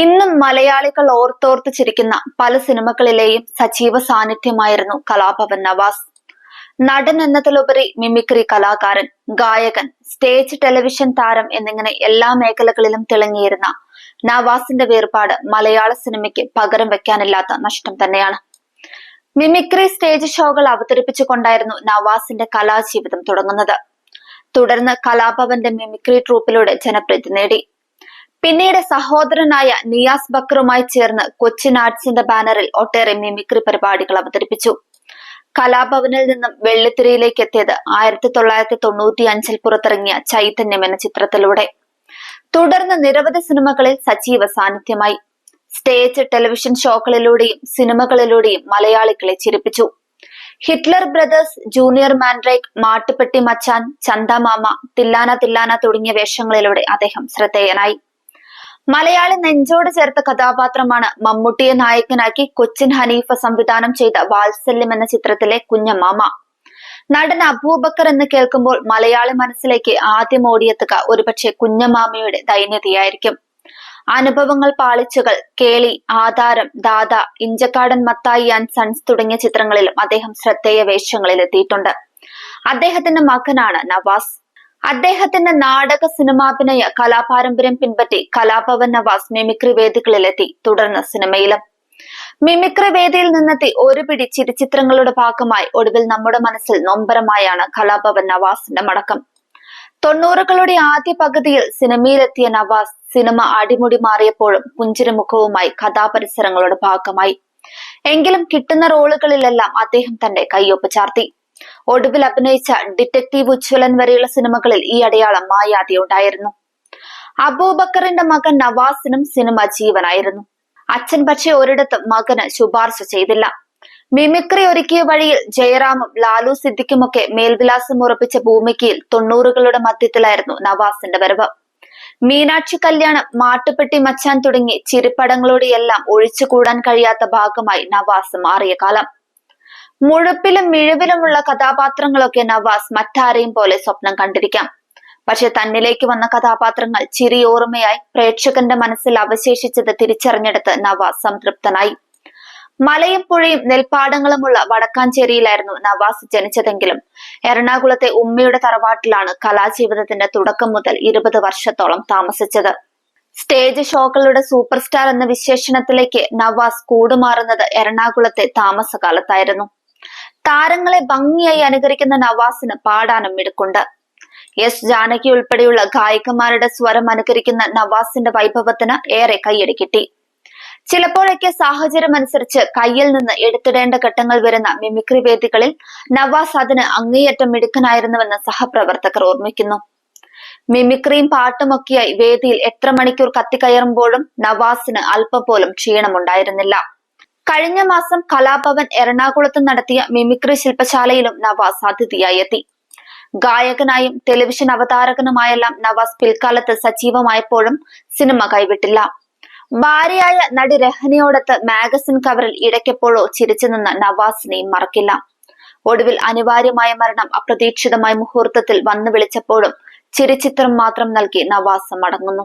ഇന്നും മലയാളികൾ ഓർത്തോർത്ത് ചിരിക്കുന്ന പല സിനിമകളിലെയും സജീവ സാന്നിധ്യമായിരുന്നു കലാഭവൻ നവാസ്. നടൻ എന്നതിലുപരി മിമിക്രി കലാകാരൻ ഗായകൻ സ്റ്റേജ് ടെലിവിഷൻ താരം എന്നിങ്ങനെ എല്ലാ മേഖലകളിലും തിളങ്ങിയിരുന്ന നവാസിന്റെ വേർപാട് മലയാള സിനിമയ്ക്ക് പകരം വെക്കാനില്ലാത്ത നഷ്ടം തന്നെയാണ്. മിമിക്രി സ്റ്റേജ് ഷോകൾ അവതരിപ്പിച്ചുകൊണ്ടായിരുന്നു നവാസിന്റെ കലാജീവിതം തുടങ്ങുന്നത്. തുടർന്ന് കലാഭവന്റെ മിമിക്രി ട്രൂപ്പിലൂടെ ജനപ്രീതി നേടി. പിന്നീട് സഹോദരനായ നിയാസ് ബക്കറുമായി ചേർന്ന് കൊച്ചിൻ ആർട്സിന്റെ ബാനറിൽ ഒട്ടേറെ മിമിക്രി പരിപാടികൾ അവതരിപ്പിച്ചു. കലാഭവനിൽ നിന്നും വെള്ളിത്തിരയിലേക്ക് എത്തിയത് ആയിരത്തി തൊള്ളായിരത്തി തൊണ്ണൂറ്റി അഞ്ചിൽ പുറത്തിറങ്ങിയ ചൈതന്യം എന്ന ചിത്രത്തിലൂടെ. തുടർന്ന് നിരവധി സിനിമകളിൽ സജീവ സാന്നിധ്യമായി. സ്റ്റേജ് ടെലിവിഷൻ ഷോകളിലൂടെയും സിനിമകളിലൂടെയും മലയാളികളെ ചിരിപ്പിച്ചു. Hitler brothers junior Mandrake Mattupetti Machan Chandamama Thillana തില്ലാന തുടങ്ങിയ വേഷങ്ങളിലൂടെ അദ്ദേഹം ശ്രദ്ധേയനായി. മലയാളി നെഞ്ചോട് ചേർത്ത കഥാപാത്രമാണ് മമ്മൂട്ടിയെ നായകനാക്കി കൊച്ചിൻ ഹനീഫ സംവിധാനം ചെയ്ത വാത്സല്യം എന്ന ചിത്രത്തിലെ കുഞ്ഞമാമ നടൻ അബൂബക്കർ എന്ന് കേൾക്കുമ്പോൾ മലയാളി മനസ്സിലേക്ക് ആദ്യം ഓടിയെത്തുക ഒരുപക്ഷെ കുഞ്ഞമാമയുടെ ദൈന്യതയായിരിക്കും. അനുഭവങ്ങൾ പാളിച്ചുകൾ കേളി ആധാരം ദാദ ഇഞ്ചക്കാടൻ മത്തായി ആൻഡ് സൺസ് തുടങ്ങിയ ചിത്രങ്ങളിലും അദ്ദേഹം ശ്രദ്ധേയ വേഷങ്ങളിൽ എത്തിയിട്ടുണ്ട്. അദ്ദേഹത്തിന്റെ മകനാണ് നവാസ്. അദ്ദേഹത്തിന്റെ നാടക സിനിമാഭിനയ കലാപാരമ്പര്യം പിൻപറ്റി കലാഭവൻ നവാസ് മിമിക്രി വേദികളിലെത്തി തുടർന്ന് സിനിമയിലും. മിമിക്രി വേദിയിൽ നിന്നെത്തി ഒരു പിടി ചിരിച്ചിത്രങ്ങളുടെ ഭാഗമായി ഒടുവിൽ നമ്മുടെ മനസ്സിൽ നൊമ്പരമായാണ് കലാഭവൻ നവാസിന്റെ മടക്കം. തൊണ്ണൂറുകളുടെ ആദ്യ പകുതിയിൽ സിനിമയിലെത്തിയ നവാസ് സിനിമ അടിമുടി മാറിയപ്പോഴും പുഞ്ചിരിമുഖവുമായി കഥാപരിസരങ്ങളുടെ ഭാഗമായി. എങ്കിലും കിട്ടുന്ന റോളുകളിലെല്ലാം അദ്ദേഹം തന്റെ കയ്യൊപ്പ് ചാർത്തി. ഒടുവിൽ അഭിനയിച്ച ഡിറ്റക്റ്റീവ് ഉജ്വലൻ വരെയുള്ള സിനിമകളിൽ ഈ അടയാളം മായാതെ ഉണ്ടായിരുന്നു അബൂബക്കറിന്റെ മകൻ നവാസിനും സിനിമ ജീവനായിരുന്നു. അച്ഛൻ പക്ഷേ ഒരിടത്തും മകന് ശുപാർശ ചെയ്തില്ല. മിമിക്രി ഒരുക്കിയ വഴിയിൽ ജയറാമും ലാലു സിദ്ദിഖുമൊക്കെ മേൽവിലാസം ഉറപ്പിച്ച ഭൂമിക്കയിൽ തൊണ്ണൂറുകളുടെ മധ്യത്തിലായിരുന്നു നവാസിന്റെ വരവ്. മീനാക്ഷി കല്യാണം മാട്ടുപെട്ടി മച്ചാൻ തുടങ്ങി ചിരിപ്പടങ്ങളോടെയെല്ലാം ഒഴിച്ചുകൂടാൻ കഴിയാത്ത ഭാഗമായി നവാസ് മാറിയ കാലം. മുഴുപ്പിലും മിഴിവിലുമുള്ള കഥാപാത്രങ്ങളൊക്കെ നവാസ് മറ്റാരെയും പോലെ സ്വപ്നം കണ്ടിരിക്കാം. പക്ഷെ തന്നിലേക്ക് വന്ന കഥാപാത്രങ്ങൾ ചിരിയോർമ്മയായി പ്രേക്ഷകന്റെ മനസ്സിൽ അവശേഷിച്ചത് തിരിച്ചറിഞ്ഞെടുത്ത് നവാസ് സംതൃപ്തനായി. മലയും പുഴയും നെൽപ്പാടങ്ങളുമുള്ള വടക്കാഞ്ചേരിയിലായിരുന്നു നവാസ് ജനിച്ചതെങ്കിലും എറണാകുളത്തെ ഉമ്മയുടെ തറവാട്ടിലാണ് കലാജീവിതത്തിന്റെ തുടക്കം മുതൽ ഇരുപത് വർഷത്തോളം താമസിച്ചത്. സ്റ്റേജ് ഷോകളുടെ സൂപ്പർ സ്റ്റാർ എന്ന വിശേഷണത്തിലേക്ക് നവാസ് കൂടുമാറുന്നത് എറണാകുളത്തെ താമസകാലത്തായിരുന്നു. താരങ്ങളെ ഭംഗിയായി അനുകരിക്കുന്ന നവാസിന് പാടാനും മിടുക്കുണ്ട്. എസ് ജാനകി ഉൾപ്പെടെയുള്ള ഗായികമാരുടെ സ്വരം അനുകരിക്കുന്ന നവാസിന്റെ വൈഭവത്തിന് ഏറെ കയ്യടി കിട്ടി. ചിലപ്പോഴൊക്കെ സാഹചര്യം അനുസരിച്ച് കയ്യിൽ നിന്ന് എടുത്തിടേണ്ട ഘട്ടങ്ങൾ വരുന്ന മിമിക്രി വേദികളിൽ നവാസ് അതിന് അങ്ങേയറ്റം മിടുക്കനായിരുന്നുവെന്ന് സഹപ്രവർത്തകർ ഓർമ്മിക്കുന്നു. മിമിക്രിയും പാട്ടുമൊക്കെയായി വേദിയിൽ എത്ര മണിക്കൂർ കത്തിക്കയറുമ്പോഴും നവാസിന് അല്പം പോലും ക്ഷീണമുണ്ടായിരുന്നില്ല. കഴിഞ്ഞ മാസം കലാഭവൻ എറണാകുളത്ത് നടത്തിയ മിമിക്രി ശില്പശാലയിലും നവാസ് അതിഥിയായി എത്തി. ഗായകനായും ടെലിവിഷൻ അവതാരകനുമായെല്ലാം നവാസ് പിൽക്കാലത്ത് സജീവമായപ്പോഴും സിനിമ കൈവിട്ടില്ല. ഭാര്യയായ നടി രഹനയോടൊത്ത് മാഗസിൻ കവറിൽ ഇടയ്ക്കെപ്പോഴോ ചിരിച്ചു നിന്ന നവാസിനെയും മറക്കില്ല. ഒടുവിൽ അനിവാര്യമായ മരണം അപ്രതീക്ഷിതമായ മുഹൂർത്തത്തിൽ വന്നു വിളിച്ചപ്പോഴും ചിരിച്ചിത്രം മാത്രം നൽകി നവാസ് മടങ്ങുന്നു.